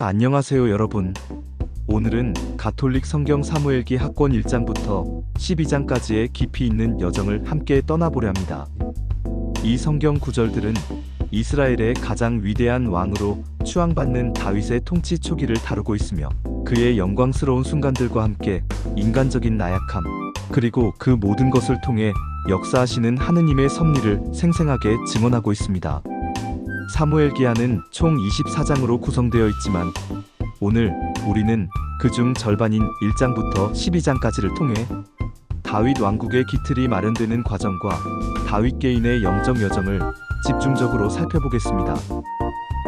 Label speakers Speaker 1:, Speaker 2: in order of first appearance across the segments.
Speaker 1: 안녕하세요 여러분. 오늘은 가톨릭 성경 사무엘기 학권 1장부터 12장까지의 깊이 있는 여정을 함께 떠나보려 합니다. 이 성경 구절들은 이스라엘의 가장 위대한 왕으로 추앙받는 다윗의 통치 초기를 다루고 있으며 그의 영광스러운 순간들과 함께 인간적인 나약함 그리고 그 모든 것을 통해 역사하시는 하느님의 섭리를 생생하게 증언하고 있습니다. 사무엘기하는 총 24장으로 구성되어 있지만 오늘 우리는 그중 절반인 1장부터 12장까지를 통해 다윗 왕국의 기틀이 마련되는 과정과 다윗 개인의 영적 여정을 집중적으로 살펴보겠습니다.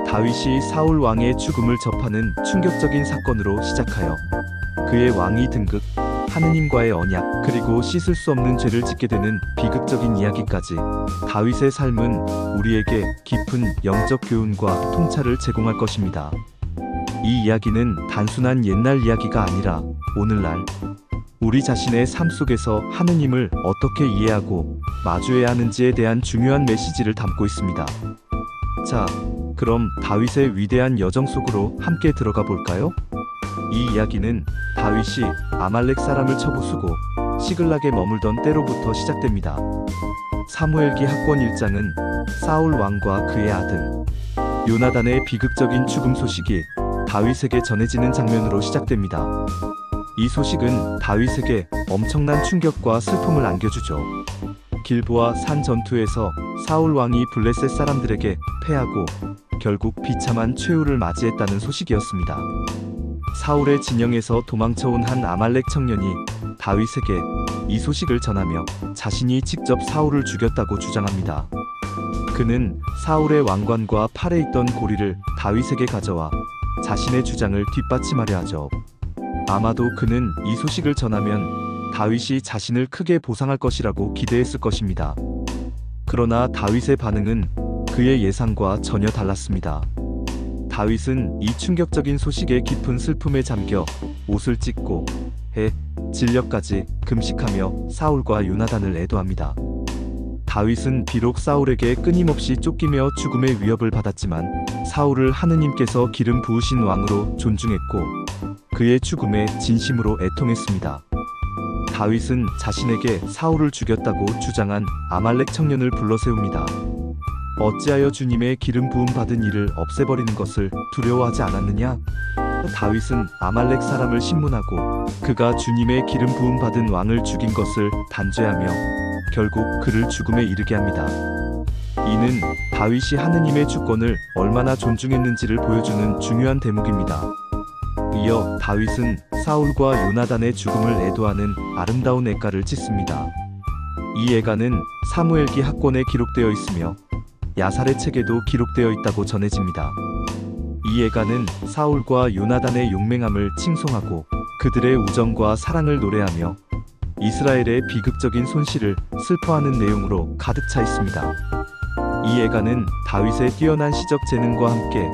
Speaker 1: 다윗이 사울 왕의 죽음을 접하는 충격적인 사건으로 시작하여 그의 왕위 등극, 하느님과의 언약, 그리고 씻을 수 없는 죄를 짓게 되는 비극적인 이야기까지 다윗의 삶은 우리에게 깊은 영적 교훈과 통찰을 제공할 것입니다. 이 이야기는 단순한 옛날 이야기가 아니라 오늘날 우리 자신의 삶 속에서 하느님을 어떻게 이해하고 마주해야 하는지에 대한 중요한 메시지를 담고 있습니다. 자, 그럼 다윗의 위대한 여정 속으로 함께 들어가 볼까요? 이 이야기는 다윗이 아말렉 사람을 쳐부수고 시글락에 머물던 때로부터 시작됩니다. 사무엘기 학권 1장은 사울 왕과 그의 아들 요나단의 비극적인 죽음 소식이 다윗에게 전해지는 장면으로 시작됩니다. 이 소식은 다윗에게 엄청난 충격과 슬픔을 안겨주죠. 길보아 산 전투에서 사울 왕이 블레셋 사람들에게 패하고 결국 비참한 최후를 맞이했다는 소식이었습니다. 사울의 진영에서 도망쳐온 한 아말렉 청년이 다윗에게 이 소식을 전하며 자신이 직접 사울을 죽였다고 주장합니다. 그는 사울의 왕관과 팔에 있던 고리를 다윗에게 가져와 자신의 주장을 뒷받침하려 하죠. 아마도 그는 이 소식을 전하면 다윗이 자신을 크게 보상할 것이라고 기대했을 것입니다. 그러나 다윗의 반응은 그의 예상과 전혀 달랐습니다. 다윗은 이 충격적인 소식에 깊은 슬픔에 잠겨 옷을 찢고 해 진력까지 금식하며 사울과 요나단을 애도합니다. 다윗은 비록 사울에게 끊임없이 쫓기며 죽음의 위협을 받았지만 사울을 하느님께서 기름 부으신 왕으로 존중했고 그의 죽음에 진심으로 애통했습니다. 다윗은 자신에게 사울을 죽였다고 주장한 아말렉 청년을 불러 세웁니다. 어찌하여 주님의 기름 부음 받은 이를 없애버리는 것을 두려워하지 않았느냐? 다윗은 아말렉 사람을 신문하고 그가 주님의 기름 부음 받은 왕을 죽인 것을 단죄하며 결국 그를 죽음에 이르게 합니다. 이는 다윗이 하느님의 주권을 얼마나 존중했는지를 보여주는 중요한 대목입니다. 이어 다윗은 사울과 요나단의 죽음을 애도하는 아름다운 애가를 찢습니다. 이 애가는 사무엘기 학권에 기록되어 있으며 야살의 책에도 기록되어 있다고 전해집니다. 이 애가는 사울과 요나단의 용맹함을 칭송하고 그들의 우정과 사랑을 노래하며 이스라엘의 비극적인 손실을 슬퍼하는 내용으로 가득 차 있습니다. 이 애가는 다윗의 뛰어난 시적 재능과 함께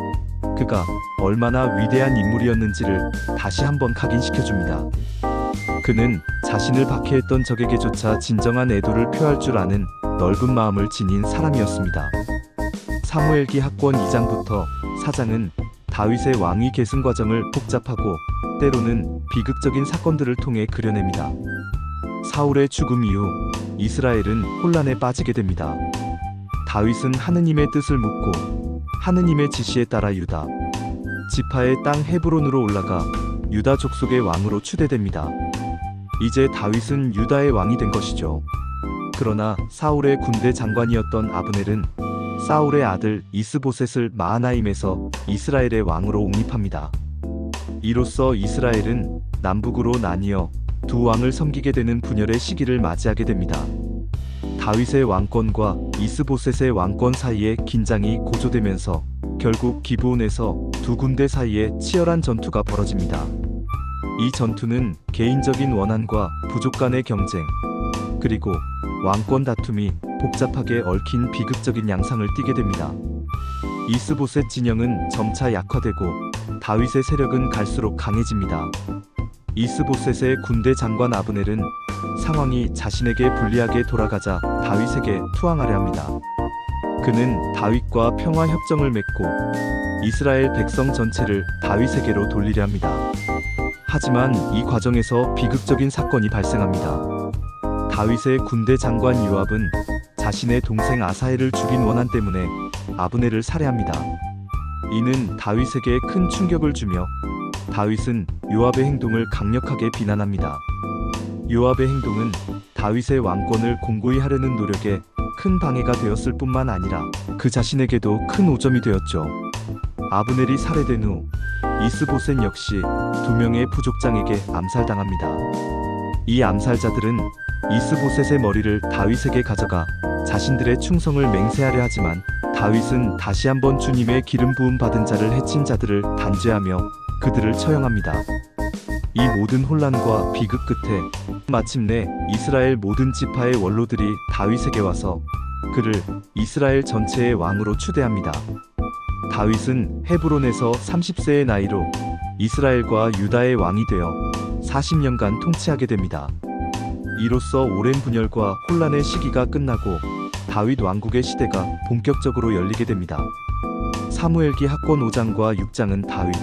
Speaker 1: 그가 얼마나 위대한 인물이었는지를 다시 한번 각인시켜줍니다. 그는 자신을 박해했던 적에게조차 진정한 애도를 표할 줄 아는 넓은 마음을 지닌 사람이었습니다. 사무엘기 학권 2장부터 4장은 다윗의 왕위 계승 과정을 복잡하고 때로는 비극적인 사건들을 통해 그려냅니다. 사울의 죽음 이후 이스라엘은 혼란에 빠지게 됩니다. 다윗은 하느님의 뜻을 묻고 하느님의 지시에 따라 유다 지파의 땅 헤브론으로 올라가 유다 족속의 왕으로 추대됩니다. 이제 다윗은 유다의 왕이 된 것이죠. 그러나 사울의 군대 장관이었던 아브넬은 사울의 아들 이스보셋을 마하나임에서 이스라엘의 왕으로 옹립합니다. 이로써 이스라엘은 남북으로 나뉘어 두 왕을 섬기게 되는 분열의 시기를 맞이하게 됩니다. 다윗의 왕권과 이스보셋의 왕권 사이에 긴장이 고조되면서 결국 기브온에서 두 군대 사이에 치열한 전투가 벌어집니다. 이 전투는 개인적인 원한과 부족 간의 경쟁, 그리고 왕권 다툼이 복잡하게 얽힌 비극적인 양상을 띠게 됩니다. 이스보셋 진영은 점차 약화되고 다윗의 세력은 갈수록 강해집니다. 이스보셋의 군대 장관 아브넬은 상황이 자신에게 불리하게 돌아가자 다윗에게 투항하려 합니다. 그는 다윗과 평화 협정을 맺고 이스라엘 백성 전체를 다윗에게로 돌리려 합니다. 하지만 이 과정에서 비극적인 사건이 발생합니다. 다윗의 군대 장관 요압은 자신의 동생 아사엘을 죽인 원한 때문에 아브네를 살해합니다. 이는 다윗에게 큰 충격을 주며 다윗은 요압의 행동을 강력하게 비난합니다. 요압의 행동은 다윗의 왕권을 공고히 하려는 노력에 큰 방해가 되었을 뿐만 아니라 그 자신에게도 큰 오점이 되었죠. 아브넬이 살해된 후 이스보셋 역시 두 명의 부족장에게 암살당합니다. 이 암살자들은 이스보셋의 머리를 다윗에게 가져가 자신들의 충성을 맹세하려 하지만 다윗은 다시 한번 주님의 기름 부음 받은 자를 해친 자들을 단죄하며 그들을 처형합니다. 이 모든 혼란과 비극 끝에 마침내 이스라엘 모든 지파의 원로들이 다윗에게 와서 그를 이스라엘 전체의 왕으로 추대합니다. 다윗은 헤브론에서 30세의 나이로 이스라엘과 유다의 왕이 되어 40년간 통치하게 됩니다. 이로써 오랜 분열과 혼란의 시기가 끝나고 다윗 왕국의 시대가 본격적으로 열리게 됩니다. 사무엘기 학권 5장과 6장은 다윗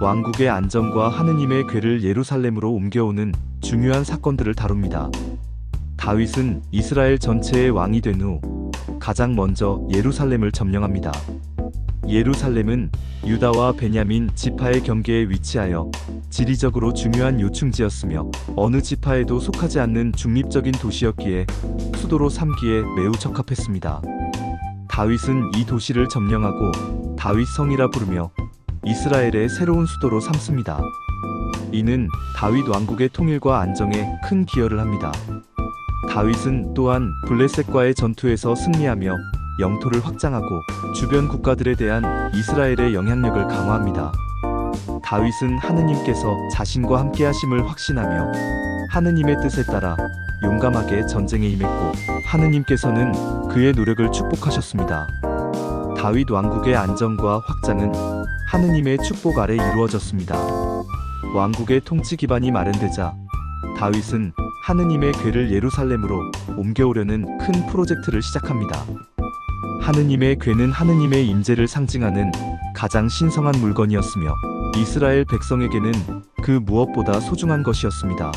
Speaker 1: 왕국의 안정과 하느님의 괴를 예루살렘으로 옮겨오는 중요한 사건들을 다룹니다. 다윗은 이스라엘 전체의 왕이 된 후 가장 먼저 예루살렘을 점령합니다. 예루살렘은 유다와 베냐민 지파의 경계에 위치하여 지리적으로 중요한 요충지였으며 어느 지파에도 속하지 않는 중립적인 도시였기에 수도로 삼기에 매우 적합했습니다. 다윗은 이 도시를 점령하고 다윗성이라 부르며 이스라엘의 새로운 수도로 삼습니다. 이는 다윗 왕국의 통일과 안정에 큰 기여를 합니다. 다윗은 또한 블레셋과의 전투에서 승리하며 영토를 확장하고 주변 국가들에 대한 이스라엘의 영향력을 강화합니다. 다윗은 하느님께서 자신과 함께 하심을 확신하며 하느님의 뜻에 따라 용감하게 전쟁에 임했고 하느님께서는 그의 노력을 축복하셨습니다. 다윗 왕국의 안정과 확장은 하느님의 축복 아래 이루어졌습니다. 왕국의 통치 기반이 마련되자 다윗은 하느님의 괴를 예루살렘으로 옮겨오려는 큰 프로젝트를 시작합니다. 하느님의 괴는 하느님의 임재를 상징하는 가장 신성한 물건이었으며 이스라엘 백성에게는 그 무엇보다 소중한 것이었습니다.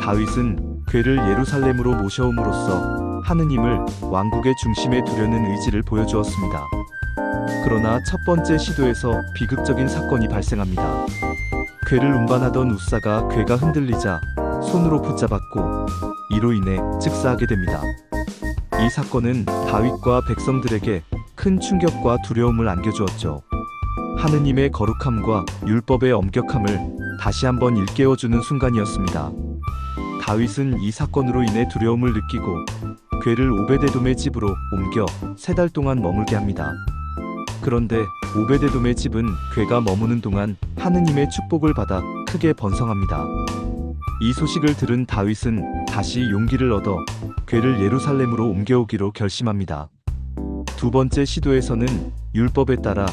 Speaker 1: 다윗은 괴를 예루살렘으로 모셔옴으로써 하느님을 왕국의 중심에 두려는 의지를 보여주었습니다. 그러나 첫 번째 시도에서 비극적인 사건이 발생합니다. 괴를 운반하던 우사가 괴가 흔들리자 손으로 붙잡았고 이로 인해 즉사하게 됩니다. 이 사건은 다윗과 백성들에게 큰 충격과 두려움을 안겨주었죠. 하느님의 거룩함과 율법의 엄격함을 다시 한번 일깨워주는 순간이었습니다. 다윗은 이 사건으로 인해 두려움을 느끼고 괴를 오베데돔의 집으로 옮겨 세 달 동안 머물게 합니다. 그런데 오베데돔의 집은 괴가 머무는 동안 하느님의 축복을 받아 크게 번성합니다. 이 소식을 들은 다윗은 다시 용기를 얻어 괴를 예루살렘으로 옮겨오기로 결심합니다. 두 번째 시도에서는 율법에 따라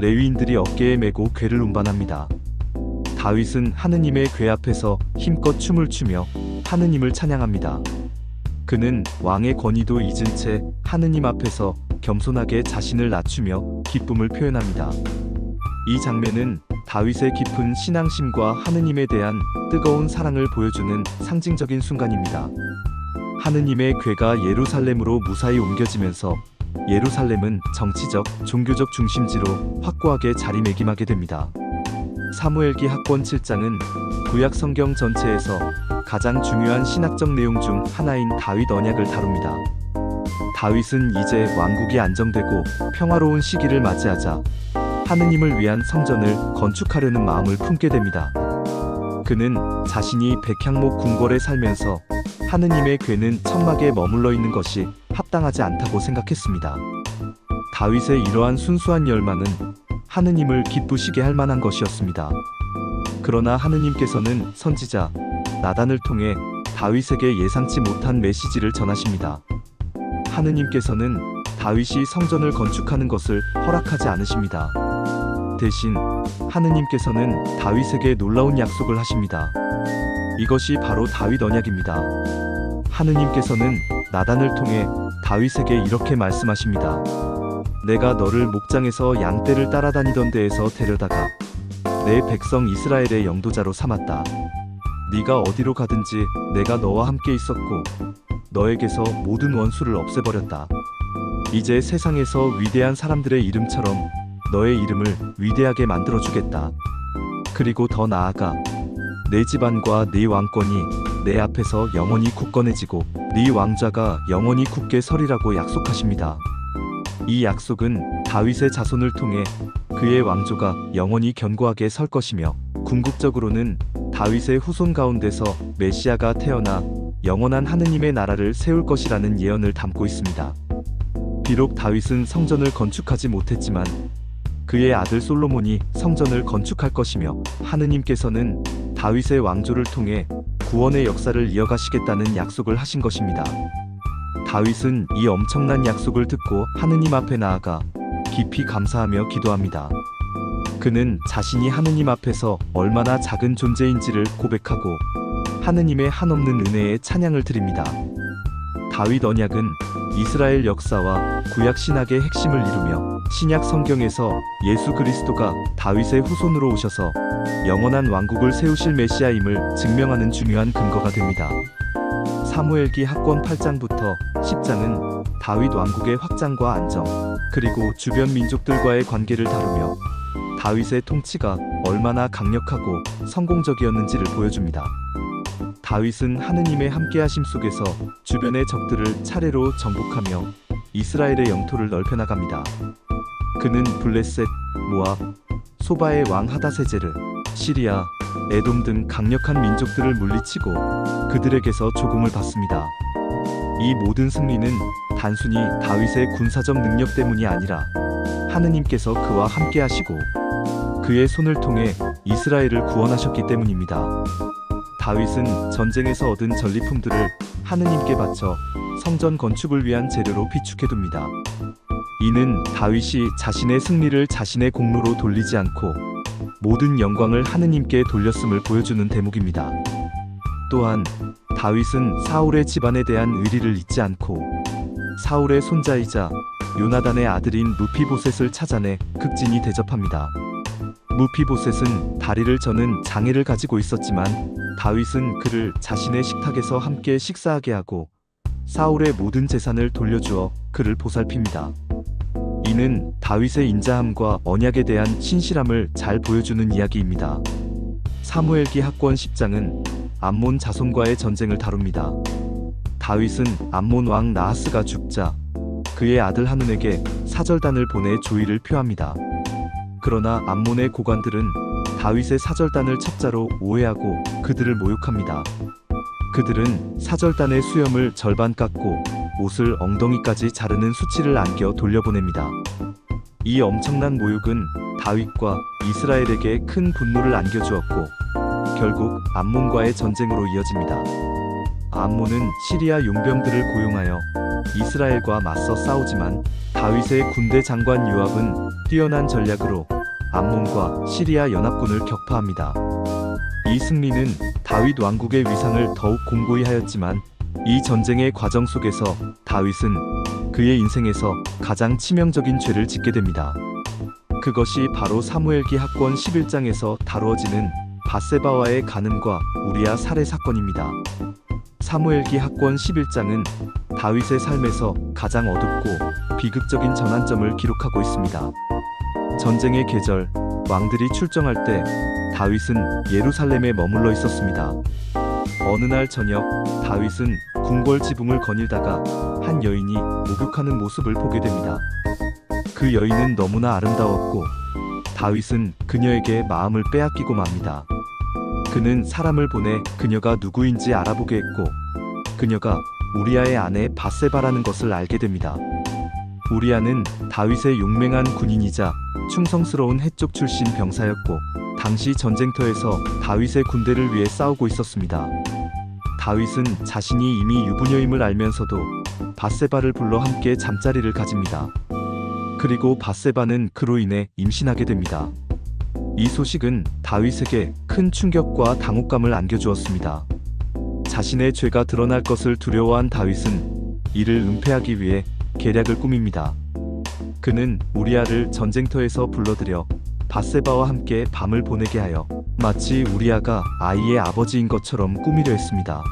Speaker 1: 레위인들이 어깨에 메고 괴를 운반합니다. 다윗은 하느님의 괴 앞에서 힘껏 춤을 추며 하느님을 찬양합니다. 그는 왕의 권위도 잊은 채 하느님 앞에서 겸손하게 자신을 낮추며 기쁨을 표현합니다. 이 장면은 다윗의 깊은 신앙심과 하느님에 대한 뜨거운 사랑을 보여주는 상징적인 순간입니다. 하느님의 괴가 예루살렘으로 무사히 옮겨지면서 예루살렘은 정치적, 종교적 중심지로 확고하게 자리매김하게 됩니다. 사무엘기 학권 7장은 구약 성경 전체에서 가장 중요한 신학적 내용 중 하나인 다윗 언약을 다룹니다. 다윗은 이제 왕국이 안정되고 평화로운 시기를 맞이하자 하느님을 위한 성전을 건축하려는 마음을 품게 됩니다. 그는 자신이 백향목 궁궐에 살면서 하느님의 괴는 천막에 머물러 있는 것이 합당하지 않다고 생각했습니다. 다윗의 이러한 순수한 열망은 하느님을 기쁘시게 할 만한 것이었습니다. 그러나 하느님께서는 선지자 나단을 통해 다윗에게 예상치 못한 메시지를 전하십니다. 하느님께서는 다윗이 성전을 건축하는 것을 허락하지 않으십니다. 대신 하느님께서는 다윗에게 놀라운 약속을 하십니다. 이것이 바로 다윗 언약입니다. 하느님께서는 나단을 통해 다윗에게 이렇게 말씀하십니다. 내가 너를 목장에서 양떼를 따라다니던 데에서 데려다가 내 백성 이스라엘의 영도자로 삼았다. 네가 어디로 가든지 내가 너와 함께 있었고 너에게서 모든 원수를 없애버렸다. 이제 세상에서 위대한 사람들의 이름처럼 너의 이름을 위대하게 만들어 주겠다. 그리고 더 나아가 내 집안과 네 왕권이 내 앞에서 영원히 굳건해지고 네 왕좌가 영원히 굳게 서리라고 약속하십니다. 이 약속은 다윗의 자손을 통해 그의 왕조가 영원히 견고하게 설 것이며 궁극적으로는 다윗의 후손 가운데서 메시아가 태어나 영원한 하느님의 나라를 세울 것이라는 예언을 담고 있습니다. 비록 다윗은 성전을 건축하지 못했지만 그의 아들 솔로몬이 성전을 건축할 것이며 하느님께서는 다윗의 왕조를 통해 구원의 역사를 이어가시겠다는 약속을 하신 것입니다. 다윗은 이 엄청난 약속을 듣고 하느님 앞에 나아가 깊이 감사하며 기도합니다. 그는 자신이 하느님 앞에서 얼마나 작은 존재인지를 고백하고 하느님의 한없는 은혜에 찬양을 드립니다. 다윗 언약은 이스라엘 역사와 구약 신학의 핵심을 이루며 신약 성경에서 예수 그리스도가 다윗의 후손으로 오셔서 영원한 왕국을 세우실 메시아임을 증명하는 중요한 근거가 됩니다. 사무엘기 학권 8장부터 10장은 다윗 왕국의 확장과 안정, 그리고 주변 민족들과의 관계를 다루며 다윗의 통치가 얼마나 강력하고 성공적이었는지를 보여줍니다. 다윗은 하느님의 함께하심 속에서 주변의 적들을 차례로 정복하며 이스라엘의 영토를 넓혀 나갑니다. 그는 블레셋, 모압, 소바의 왕 하다세제르, 시리아, 에돔 등 강력한 민족들을 물리치고 그들에게서 조공을 받습니다. 이 모든 승리는 단순히 다윗의 군사적 능력 때문이 아니라 하느님께서 그와 함께 하시고 그의 손을 통해 이스라엘을 구원하셨기 때문입니다. 다윗은 전쟁에서 얻은 전리품들을 하느님께 바쳐 성전 건축을 위한 재료로 비축해둡니다. 이는 다윗이 자신의 승리를 자신의 공로로 돌리지 않고 모든 영광을 하느님께 돌렸음을 보여주는 대목입니다. 또한 다윗은 사울의 집안에 대한 의리를 잊지 않고 사울의 손자이자 요나단의 아들인 무피보셋을 찾아내 극진히 대접합니다. 무피보셋은 다리를 저는 장애를 가지고 있었지만 다윗은 그를 자신의 식탁에서 함께 식사하게 하고 사울의 모든 재산을 돌려주어 그를 보살핍니다. 이는 다윗의 인자함과 언약에 대한 신실함을 잘 보여주는 이야기입니다. 사무엘기 학권 10장은 암몬 자손과의 전쟁을 다룹니다. 다윗은 암몬 왕 나하스가 죽자 그의 아들 하눈에게 사절단을 보내 조의를 표합니다. 그러나 암몬의 고관들은 다윗의 사절단을 첩자로 오해하고 그들을 모욕합니다. 그들은 사절단의 수염을 절반 깎고 옷을 엉덩이까지 자르는 수치를 안겨 돌려보냅니다. 이 엄청난 모욕은 다윗과 이스라엘에게 큰 분노를 안겨주었고 결국 암몬과의 전쟁으로 이어집니다. 암몬은 시리아 용병들을 고용하여 이스라엘과 맞서 싸우지만 다윗의 군대 장관 요압은 뛰어난 전략으로 암몬과 시리아 연합군을 격파합니다. 이 승리는 다윗 왕국의 위상을 더욱 공고히 하였지만 이 전쟁의 과정 속에서 다윗은 그의 인생에서 가장 치명적인 죄를 짓게 됩니다. 그것이 바로 사무엘기 학권 11장에서 다루어지는 바세바와의 간음과 우리아 살해 사건입니다. 사무엘기 학권 11장은 다윗의 삶에서 가장 어둡고 비극적인 전환점을 기록하고 있습니다. 전쟁의 계절, 왕들이 출정할 때 다윗은 예루살렘에 머물러 있었습니다. 어느 날 저녁 다윗은 궁궐 지붕을 거닐다가 한 여인이 목욕하는 모습을 보게 됩니다. 그 여인은 너무나 아름다웠고 다윗은 그녀에게 마음을 빼앗기고 맙니다. 그는 사람을 보내 그녀가 누구인지 알아보게 했고 그녀가 우리아의 아내 바세바라는 것을 알게 됩니다. 우리아는 다윗의 용맹한 군인이자 충성스러운 해쪽 출신 병사였고 당시 전쟁터에서 다윗의 군대를 위해 싸우고 있었습니다. 다윗은 자신이 이미 유부녀임을 알면서도 바세바를 불러 함께 잠자리를 가집니다. 그리고 바세바는 그로 인해 임신하게 됩니다. 이 소식은 다윗에게 큰 충격과 당혹감을 안겨주었습니다. 자신의 죄가 드러날 것을 두려워한 다윗은 이를 은폐하기 위해 계략을 꾸밉니다. 그는 우리아를 전쟁터에서 불러들여 바세바와 함께 밤을 보내게 하여 마치 우리아가 아이의 아버지인 것처럼 꾸미려 했습니다.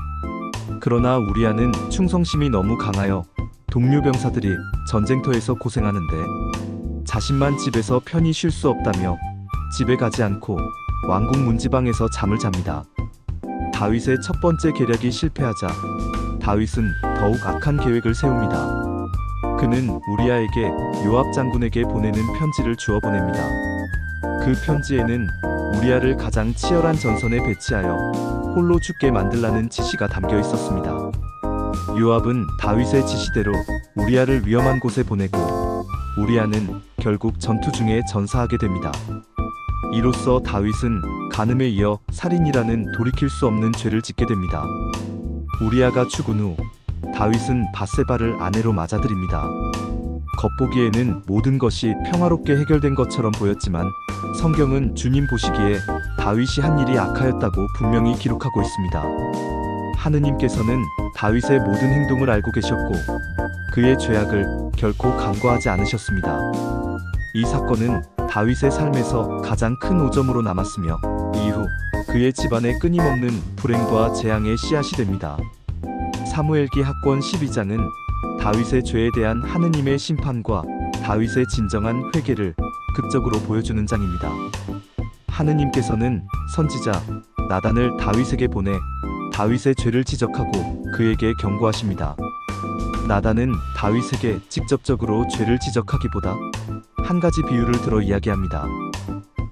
Speaker 1: 그러나 우리아는 충성심이 너무 강하여 동료 병사들이 전쟁터에서 고생하는데 자신만 집에서 편히 쉴 수 없다며 집에 가지 않고 왕궁 문지방에서 잠을 잡니다. 다윗의 첫 번째 계략이 실패하자 다윗은 더욱 악한 계획을 세웁니다. 그는 우리아에게 요압 장군에게 보내는 편지를 주어 보냅니다. 그 편지에는 우리아를 가장 치열한 전선에 배치하여 홀로 죽게 만들라는 지시가 담겨 있었습니다. 요압은 다윗의 지시대로 우리아를 위험한 곳에 보내고 우리아는 결국 전투 중에 전사하게 됩니다. 이로써 다윗은 간음에 이어 살인이라는 돌이킬 수 없는 죄를 짓게 됩니다. 우리아가 죽은 후 다윗은 바세바를 아내로 맞아들입니다. 겉보기에는 모든 것이 평화롭게 해결된 것처럼 보였지만 성경은 주님 보시기에 다윗이 한 일이 악하였다고 분명히 기록하고 있습니다. 하느님께서는 다윗의 모든 행동을 알고 계셨고 그의 죄악을 결코 간과하지 않으셨습니다. 이 사건은 다윗의 삶에서 가장 큰 오점으로 남았으며 이후 그의 집안에 끊임없는 불행과 재앙의 씨앗이 됩니다. 사무엘기 학권 12장은 다윗의 죄에 대한 하느님의 심판과 다윗의 진정한 회개를 극적으로 보여주는 장입니다. 하느님께서는 선지자 나단을 다윗에게 보내 다윗의 죄를 지적하고 그에게 경고하십니다. 나단은 다윗에게 직접적으로 죄를 지적하기보다 한 가지 비유를 들어 이야기합니다.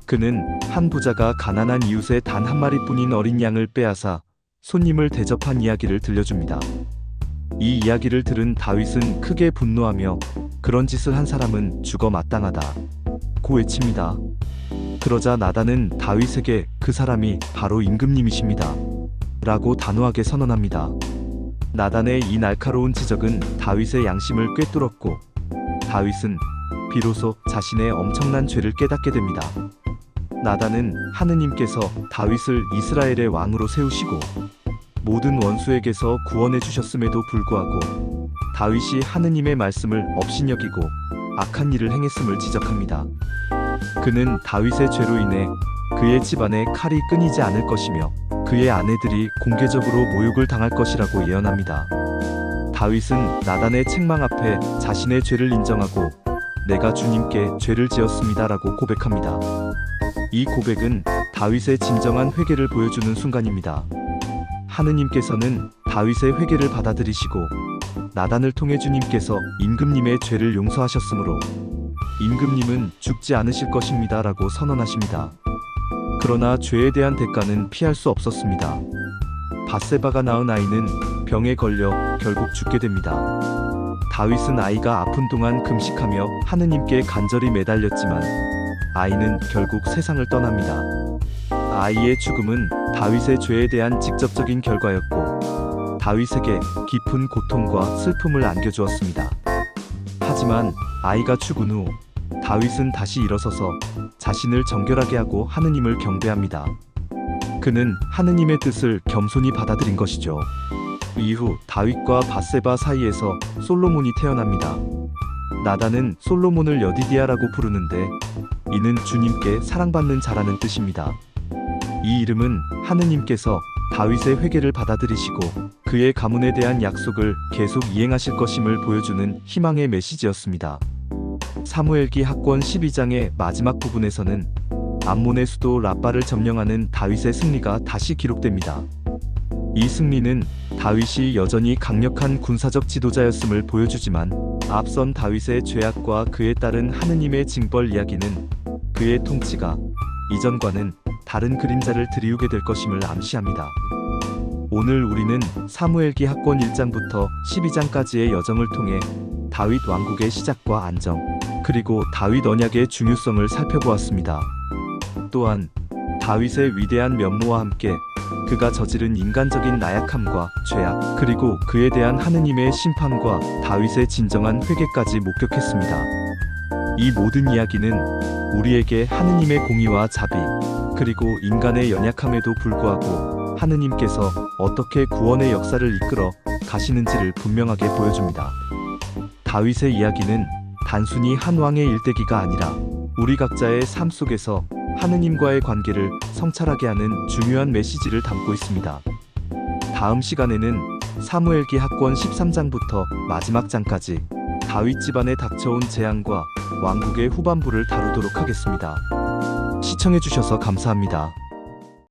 Speaker 1: 그는 한 부자가 가난한 이웃의 단 한 마리뿐인 어린 양을 빼앗아 손님을 대접한 이야기를 들려줍니다. 이 이야기를 들은 다윗은 크게 분노하며 그런 짓을 한 사람은 죽어 마땅하다. 고 외칩니다. 그러자 나단은 다윗에게 그 사람이 바로 임금님이십니다. 라고 단호하게 선언합니다. 나단의 이 날카로운 지적은 다윗의 양심을 꿰뚫었고 다윗은 비로소 자신의 엄청난 죄를 깨닫게 됩니다. 나단은 하느님께서 다윗을 이스라엘의 왕으로 세우시고 모든 원수에게서 구원해 주셨음에도 불구하고 다윗이 하느님의 말씀을 업신여기고 악한 일을 행했음을 지적합니다. 그는 다윗의 죄로 인해 그의 집안에 칼이 끊이지 않을 것이며 그의 아내들이 공개적으로 모욕을 당할 것이라고 예언합니다. 다윗은 나단의 책망 앞에 자신의 죄를 인정하고 내가 주님께 죄를 지었습니다라고 고백합니다. 이 고백은 다윗의 진정한 회개를 보여주는 순간입니다. 하느님께서는 다윗의 회개를 받아들이시고 나단을 통해 주님께서 임금님의 죄를 용서하셨으므로 임금님은 죽지 않으실 것입니다라고 선언하십니다. 그러나 죄에 대한 대가는 피할 수 없었습니다. 바세바가 낳은 아이는 병에 걸려 결국 죽게 됩니다. 다윗은 아이가 아픈 동안 금식하며 하느님께 간절히 매달렸지만 아이는 결국 세상을 떠납니다. 아이의 죽음은 다윗의 죄에 대한 직접적인 결과였고 다윗에게 깊은 고통과 슬픔을 안겨주었습니다. 하지만 아이가 죽은 후 다윗은 다시 일어서서 자신을 정결하게 하고 하느님을 경배합니다. 그는 하느님의 뜻을 겸손히 받아들인 것이죠. 이후 다윗과 바세바 사이에서 솔로몬이 태어납니다. 나단은 솔로몬을 여디디아라고 부르는데 이는 주님께 사랑받는 자라는 뜻입니다. 이 이름은 하느님께서 다윗의 회개를 받아들이시고 그의 가문에 대한 약속을 계속 이행하실 것임을 보여주는 희망의 메시지였습니다. 사무엘기 학권 12장의 마지막 부분에서는 암몬의 수도 라빠를 점령하는 다윗의 승리가 다시 기록됩니다. 이 승리는 다윗이 여전히 강력한 군사적 지도자였음을 보여주지만 앞선 다윗의 죄악과 그에 따른 하느님의 징벌 이야기는 그의 통치가 이전과는 다른 그림자를 드리우게 될 것임을 암시합니다. 오늘 우리는 사무엘기 학권 1장부터 12장까지의 여정을 통해 다윗 왕국의 시작과 안정, 그리고 다윗 언약의 중요성을 살펴보았습니다. 또한 다윗의 위대한 면모와 함께 그가 저지른 인간적인 나약함과 죄악, 그리고 그에 대한 하느님의 심판과 다윗의 진정한 회개까지 목격했습니다. 이 모든 이야기는 우리에게 하느님의 공의와 자비, 그리고 인간의 연약함에도 불구하고 하느님께서 어떻게 구원의 역사를 이끌어 가시는지를 분명하게 보여줍니다. 다윗의 이야기는 단순히 한 왕의 일대기가 아니라 우리 각자의 삶 속에서 하느님과의 관계를 성찰하게 하는 중요한 메시지를 담고 있습니다. 다음 시간에는 사무엘기 학권 13장부터 마지막 장까지 다윗 집안에 닥쳐온 재앙과 왕국의 후반부를 다루도록 하겠습니다. 시청해주셔서 감사합니다.